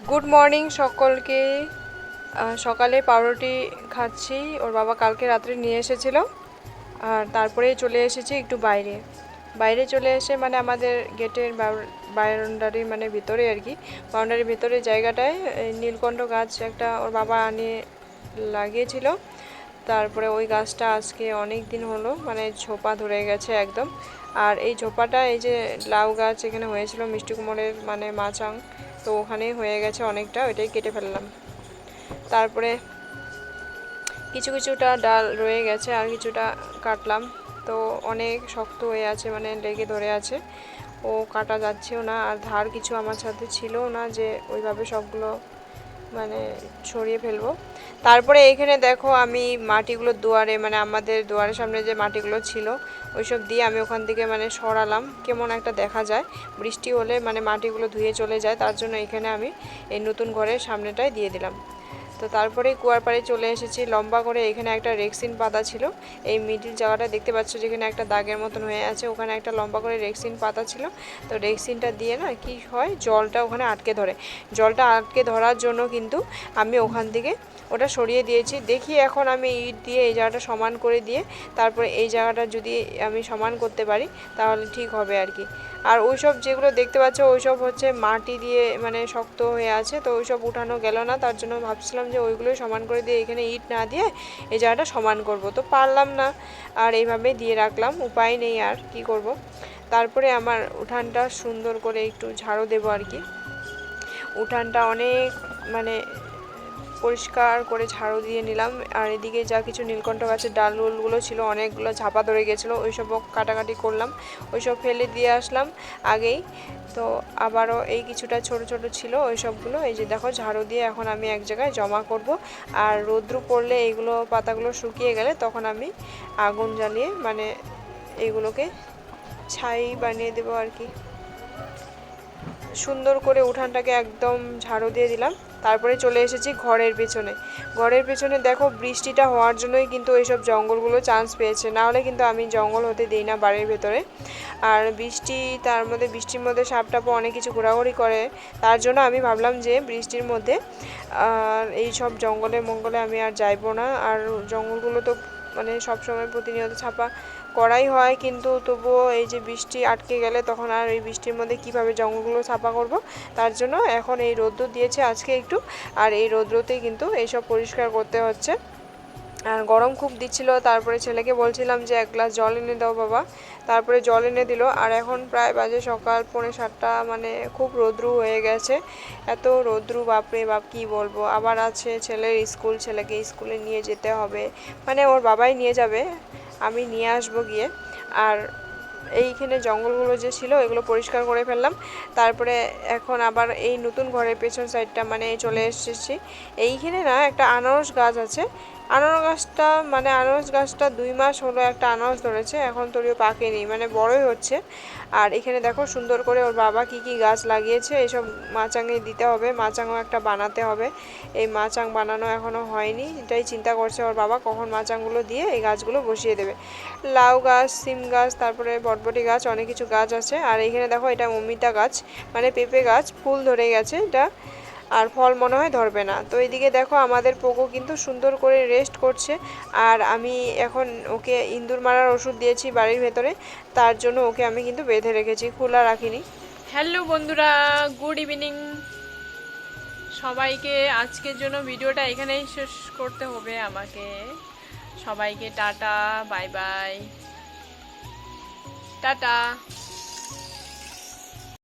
Good morning সকলকে। সকালে পাউরুটি খাচ্ছি। ওর বাবা কালকে রাত্রে নিয়ে এসেছিল। আর তারপরে চলে এসেছি একটু বাইরে। বাইরে চলে এসে মানে আমাদের গেটের বাউন্ডারির মানে ভিতরে আর কি বাউন্ডারির ভিতরে জায়গাটায় নীলকণ্ঠ গাছ একটা ওর বাবা আনিয়ে লাগিয়েছিল। তারপরে ওই গাছটা আজকে অনেক দিন হলো মানে ঝোপা ধরে গেছে একদম। আর এই ঝোপাটা এই যে লাউ গাছ এখানে হয়েছিল মিষ্টি কুমড়ের মানে মাচাং তো ওখানেই হয়ে গেছে অনেকটা, ওইটাই কেটে ফেললাম। তারপরে কিছু কিছুটা ডাল রয়ে গেছে আর কিছুটা কাটলাম। তো অনেক শক্ত হয়ে আছে মানে লেগে ধরে আছে। ও কাটা যাচ্ছেও না আর ধার কিছু আমার সাথে ছিলও না যে ওইভাবে সবগুলো মানে ছড়িয়ে ফেলব। তারপরে এখানে দেখো আমি মাটিগুলো দুয়ারে মানে আমাদের দুয়ারের সামনে যে মাটিগুলো ছিল, ওইসব দিয়ে আমি ওখান থেকে মানে সরালাম। কেমন একটা দেখা যায়। বৃষ্টি হলে মানে মাটিগুলো ধুয়ে চলে যায়। তার জন্য এখানে আমি এই নতুন ঘরের সামনেটায় দিয়ে দিলাম। তো তারপরে কুয়ার পাড়ে চলে এসেছি। লম্বা করে এখানে একটা রেক্সিন পাতা ছিল। এই মিডিল জায়গাটা দেখতে পাচ্ছ যেখানে একটা দাগের মতন হয়ে আছে। ওখানে একটা লম্বা করে রেক্সিন পাতা ছিল। তো রেক্সিনটা দিয়ে না কি হয়, জলটা ওখানে আটকে ধরে। জলটা আটকে ধরার জন্য কিন্তু আমি ওখান থেকে ওটা সরিয়ে দিয়েছি। দেখি এখন আমি ইট দিয়ে এই জায়গাটা সমান করে দিয়ে তারপরে এই জায়গাটা যদি আমি সমান করতে পারি, তাহলে ঠিক হবে আর কি। আর ওইসব যেগুলো দেখতে পাচ্ছ, ওইসব হচ্ছে মাটি দিয়ে মানে শক্ত হয়ে আছে। তো ওইসব উঠানো গেল না, তার জন্য ভাবছিলাম যে ওইগুলোই সমান করে দিয়ে এখানে ইট না দিয়ে এই জায়গাটা সমান করব। তো পারলাম না, আর এইভাবে দিয়ে রাখলাম, উপায় নেই আর কি করব। তারপরে আমার উঠানটা সুন্দর করে একটু ঝাড়ো দেবো আর কি। উঠানটা অনেক মানে পরিষ্কার করে ঝাড়ু দিয়ে নিলাম। আর এদিকে যা কিছু নীলকণ্ঠ গাছের ডালগুলো ছিল, অনেকগুলো ঝাপা ধরে গেছিল ওইসবও কাটাকাটি করলাম, ওইসব ফেলে দিয়ে আসলাম আগেই। তো আবারও এই কিছুটা ছোট ছোট ছিল ওই সবগুলো এই যে দেখো ঝাড়ু দিয়ে এখন আমি এক জায়গায় জমা করব। আর রৌদ্র পড়লে এইগুলো পাতাগুলো শুকিয়ে গেলে তখন আমি আগুন জ্বালিয়ে মানে এইগুলোকে ছাই বানিয়ে দেবো আর কি। সুন্দর করে উঠানটাকে একদম ঝাড়ু দিয়ে দিলাম। তারপরে চলে এসেছি ঘরের পেছনে। ঘরের পেছনে দেখো বৃষ্টিটা হওয়ার জন্যই কিন্তু এইসব জঙ্গলগুলো চান্স পেয়েছে। না হলে কিন্তু আমি জঙ্গল হতে দিই না বাড়ির ভেতরে। আর বৃষ্টি, তার মধ্যে বৃষ্টির মধ্যে সাপ টাপও অনেক কিছু ঘোরাঘুরি করে। তার জন্য আমি ভাবলাম যে বৃষ্টির মধ্যে এই সব জঙ্গলে মঙ্গলে আমি আর যাইবো না। আর জঙ্গলগুলো তো মানে সবসময় প্রতিনিয়ত ছাপা করাই হয়, কিন্তু তবুও এই যে বৃষ্টি আটকে গেলে তখন আর এই বৃষ্টির মধ্যে কীভাবে জঙ্গলগুলো ছাপা করব, তার জন্য এখন এই রৌদ্র দিয়েছে আজকে একটু। আর এই রৌদ্রতেই কিন্তু এইসব পরিষ্কার করতে হচ্ছে। গরম খুব দিচ্ছিল, তারপরে ছেলেকে বলছিলাম যে এক গ্লাস জল এনে দাও বাবা। তারপরে জল এনে দিল, আর এখন প্রায় বাজে সকাল, পৌনে সাতটা মানে খুব রৌদ্রু হয়ে গেছে। এত রৌদ্রু, বাপরে বাপ, কী বলব? আবার আছে ছেলের স্কুল, ছেলেকে স্কুলে নিয়ে যেতে হবে। মানে ওর বাবাই নিয়ে যাবে, আমি নিয়ে আসব গিয়ে। আর এইখানে জঙ্গলগুলো যে ছিল এগুলো পরিষ্কার করে ফেললাম। তারপরে এখন আবার এই নতুন ঘরের পেছন সাইডটা মানে চলে এসেছি। এইখানে না একটা আনারস গাছ আছে আনারস গাছটা মানে আনারস গাছটা দুই মাস হলো একটা আনারস ধরেছে, এখন তোরিও পাকেনি মানে বড়ই হচ্ছে। আর এখানে দেখো সুন্দর করে ওর বাবা কি কি গাছ লাগিয়েছে এইসব মাচাঙে দিতে হবে, মাচাঙও একটা বানাতে হবে। এই মাচাং বানানো এখনও হয়নি, এটাই চিন্তা করছে ওর বাবা, কখন মাচাংগুলো দিয়ে এই গাছগুলো বসিয়ে দেবে। লাউ গাছ, সিম গাছ, তারপরে বটবটি গাছ, অনেক কিছু গাছ আছে। আর এখানে দেখো এটা অমিতা গাছ মানে পেঁপে গাছ, ফুল ধরে গেছে এটা। আর ফল মনে হয় ধরবে না। তো এদিকে দেখো আমাদের পোকো কিন্তু সুন্দর করে রেস্ট করছে। আর আমি এখন ওকে ইঁদুর মারার ওষুধ দিয়েছি বাড়ির ভেতরে। তার জন্য ওকে আমি কিন্তু বেঁধে রেখেছি, খোলা রাখিনি। হ্যালো বন্ধুরা গুড ইভিনিং সবাইকে আজকের জন্য ভিডিওটা এখানেই শেষ করতে হবে আমাকে। সবাইকে টাটা, বাই বাই। টাটা।